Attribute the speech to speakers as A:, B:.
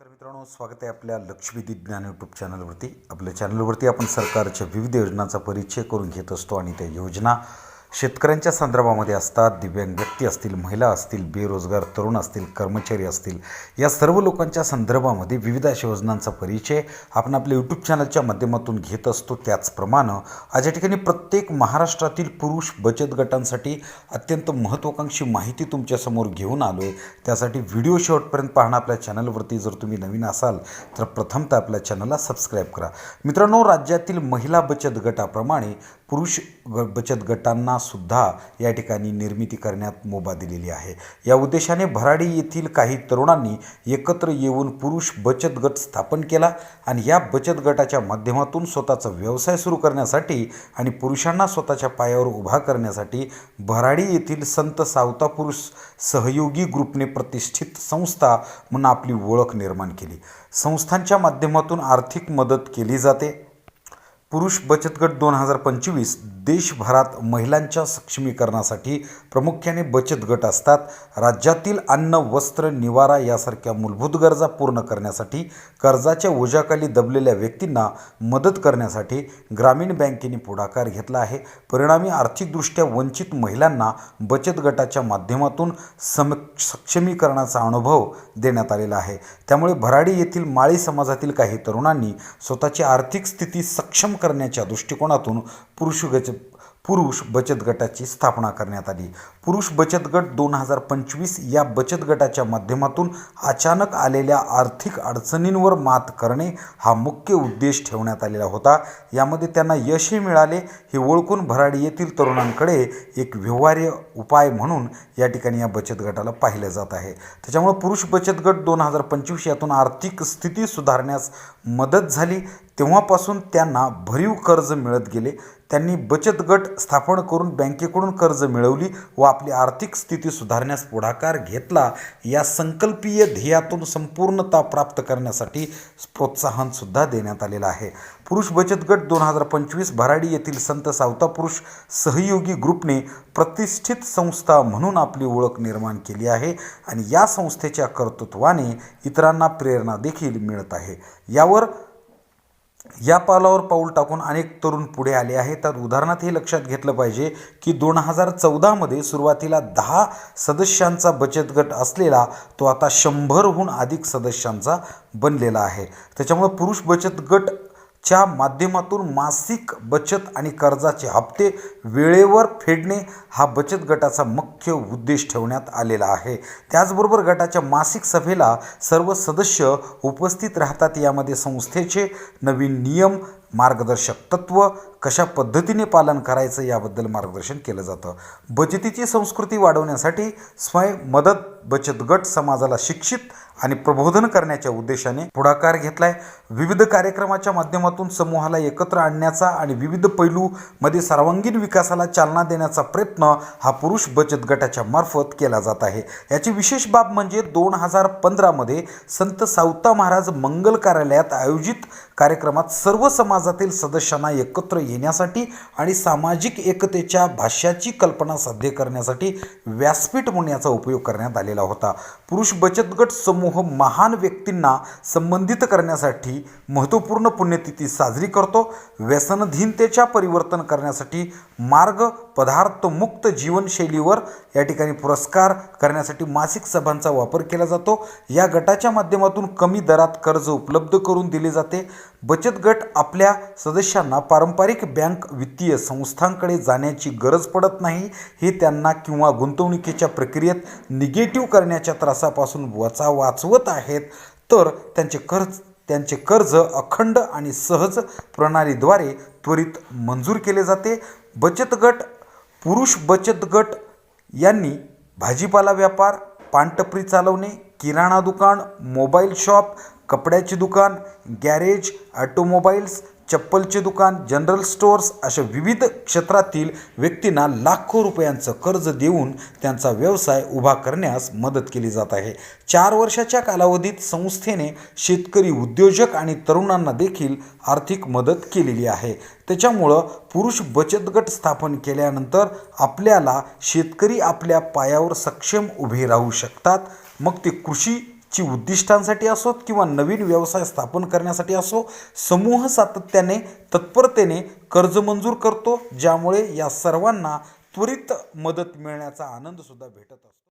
A: नमस्कार मित्रांनो स्वागत आहे आपल्या लक्षवेधी ज्ञान यूट्यूब चॅनलवरती आपल्या चॅनलवरती आपण सरकारच्या विविध योजनांचा परिचय करून घेत असतो आणि त्या योजना शेतकऱ्यांच्या संदर्भामध्ये असतात दिव्यांग व्यक्ती असतील महिला असतील बेरोजगार तरुण असतील कर्मचारी असतील या सर्व लोकांच्या संदर्भामध्ये विविध अशा योजनांचा परिचय आपण आपल्या यूट्यूब चॅनलच्या माध्यमातून घेत असतो. त्याचप्रमाणे आज या ठिकाणी प्रत्येक महाराष्ट्रातील पुरुष बचत गटांसाठी अत्यंत महत्त्वाकांक्षी माहिती तुमच्यासमोर घेऊन आलो आहे त्यासाठी व्हिडिओ शेवटपर्यंत पाहणं आपल्या चॅनलवरती जर तुम्ही नवीन असाल तर प्रथमतः आपल्या चॅनलला सबस्क्राईब करा. मित्रांनो राज्यातील महिला बचत गटाप्रमाणे पुरुष ग बचत गटांना सुद्धा या ठिकाणी निर्मिती करण्यात मुभा दिलेली आहे. या उद्देशाने भराडी येथील काही तरुणांनी एकत्र येऊन पुरुष बचत गट स्थापन केला आणि या बचत गटाच्या माध्यमातून स्वतःचा व्यवसाय सुरू करण्यासाठी आणि पुरुषांना स्वतःच्या पायावर उभा करण्यासाठी भराडी येथील संत सावता पुरुष सहयोगी ग्रुपने प्रतिष्ठित संस्था म्हणून आपली ओळख निर्माण केली. संस्थांच्या माध्यमातून आर्थिक मदत केली जाते. पुरुष बचत गट दोन हजार पंचवीस देशभरात महिलांच्या सक्षमीकरणासाठी प्रामुख्याने बचत गट असतात. राज्यातील अन्न वस्त्र निवारा यासारख्या मूलभूत गरजा पूर्ण करण्यासाठी कर्जाच्या ओझ्याखाली दबलेल्या व्यक्तींना मदत करण्यासाठी ग्रामीण बँकेने पुढाकार घेतला आहे. परिणामी आर्थिकदृष्ट्या वंचित महिलांना बचत गटाच्या माध्यमातून सम सक्षमीकरणाचा अनुभव देण्यात आलेला आहे. त्यामुळे भराडी येथील माळी समाजातील काही तरुणांनी स्वतःची आर्थिक स्थिती सक्षम करण्याच्या दृष्टिकोनातून पुरुषगच पुरुष बचत गटाची स्थापना करण्यात आली. पुरुष बचत गट दोन हजार पंचवीस या बचत गटाच्या माध्यमातून अचानक आलेल्या आर्थिक अडचणींवर मात करणे हा मुख्य उद्देश ठेवण्यात आलेला होता. यामध्ये त्यांना यशही मिळाले. हे ओळखून भराडी येथील तरुणांकडे एक व्यवहार्य उपाय म्हणून या ठिकाणी या बचत गटाला पाहिलं जात आहे. त्याच्यामुळे पुरुष बचत गट दोन हजार पंचवीस यातून आर्थिक स्थिती सुधारण्यास मदत झाली. तेव्हापासून त्यांना भरीव कर्ज मिळत गेले. त्यांनी बचत गट स्थापन करून बँकेकडून कर्ज मिळवली व आपली आर्थिक स्थिती सुधारण्यास पुढाकार घेतला. या संकल्पीय ध्येयातून संपूर्णता प्राप्त करण्यासाठी प्रोत्साहनसुद्धा देण्यात आलेलं आहे. पुरुष बचत गट दोन हजार पंचवीस भराडी येथील संत सावता पुरुष सहयोगी ग्रुपने प्रतिष्ठित संस्था म्हणून आपली ओळख निर्माण केली आहे आणि या संस्थेच्या कर्तृत्वाने इतरांना प्रेरणा देखील मिळत आहे. यावर या पावलावर पाऊल टाकून अनेक तरुण पुढे आले आहेत. तर उदाहरणार्थ हे लक्षात घेतलं पाहिजे की दोन हजार चौदामध्ये सुरुवातीला दहा सदस्यांचा बचत गट असलेला तो आता शंभरहून अधिक सदस्यांचा बनलेला आहे. त्याच्यामुळं पुरुष बचत गट च्या माध्यमातून मासिक बचत आणि कर्जाचे हप्ते वेळेवर फेडणे हा बचत गटाचा मुख्य उद्देश ठेवण्यात आलेला आहे. त्याचबरोबर गटाच्या मासिक सभेला सर्व सदस्य उपस्थित राहतात. यामध्ये संस्थेचे नवीन नियम मार्गदर्शक तत्व कशा पद्धतीने पालन करायचं याबद्दल मार्गदर्शन केलं जातं. बचतीची संस्कृती वाढवण्यासाठी स्वयं मदत बचत गट समाजाला शिक्षित आणि प्रबोधन करण्याच्या उद्देशाने पुढाकार घेतलाय. विविध कार्यक्रमाच्या माध्यमातून समूहाला एकत्र आणण्याचा आणि विविध पैलूमध्ये सर्वांगीण विकासाला चालना देण्याचा प्रयत्न हा पुरुष बचत गटाच्या मार्फत केला जात आहे. याची विशेष बाब म्हणजे दोन हजार पंधरामध्ये संत सावता महाराज मंगल कार्यालयात आयोजित कार्यक्रमात सर्व समाजातील सदस्यांना एकत्र येण्यासाठी आणि सामाजिक एकतेच्या भाष्याची कल्पना साध्य करण्यासाठी व्यासपीठ म्हणून याचा उपयोग करण्यात आलेला होता. पुरुष बचत गट समूह महान व्यक्तींना संबंधित करण्यासाठी महत्त्वपूर्ण पुण्यतिथी साजरी करतो. व्यसनधीनतेच्या परिवर्तन करण्यासाठी मार्ग पदार्थमुक्त जीवनशैलीवर या ठिकाणी पुरस्कार करण्यासाठी मासिक सभांचा वापर केला जातो. या गटाच्या माध्यमातून कमी दरात कर्ज उपलब्ध करून दिले जाते. बचत गट आपल्या सदस्यांना पारंपरिक बँक वित्तीय संस्थांकडे जाण्याची गरज पडत नाही. हे त्यांना किंवा गुंतवणुकीच्या प्रक्रियेत निगेटिव्ह करण्याच्या त्रासापासून वाचा वाचवत आहेत तर त्यांचे कर्ज त्यांचे कर्ज अखंड आणि सहज प्रणालीद्वारे त्वरित मंजूर केले जाते. बचत गट पुरुष बचत गट यांनी भाजीपाला व्यापार पानटपरी चालवणे किराणा दुकान मोबाईल शॉप कपड्याचे दुकान गॅरेज ऑटोमोबाईल्स चप्पलचे दुकान जनरल स्टोअर्स अशा विविध क्षेत्रातील व्यक्तींना लाखो रुपयांचं कर्ज देऊन त्यांचा व्यवसाय उभा करण्यास मदत केली जात आहे. चार वर्षाच्या कालावधीत संस्थेने शेतकरी उद्योजक आणि तरुणांना देखील आर्थिक मदत केलेली आहे. त्याच्यामुळं पुरुष बचत गट स्थापन केल्यानंतर आपल्याला शेतकरी आपल्या पायावर सक्षम उभे राहू शकतात. मग ते कृषी ची उद्दिष्टांसाठी असोत किंवा नवीन व्यवसाय स्थापन करण्यासाठी असो समूह सातत्याने तत्परतेने कर्ज मंजूर करतो ज्यामुळे या सर्वांना त्वरित मदत मिळण्याचा आनंदसुद्धा भेटत असतो.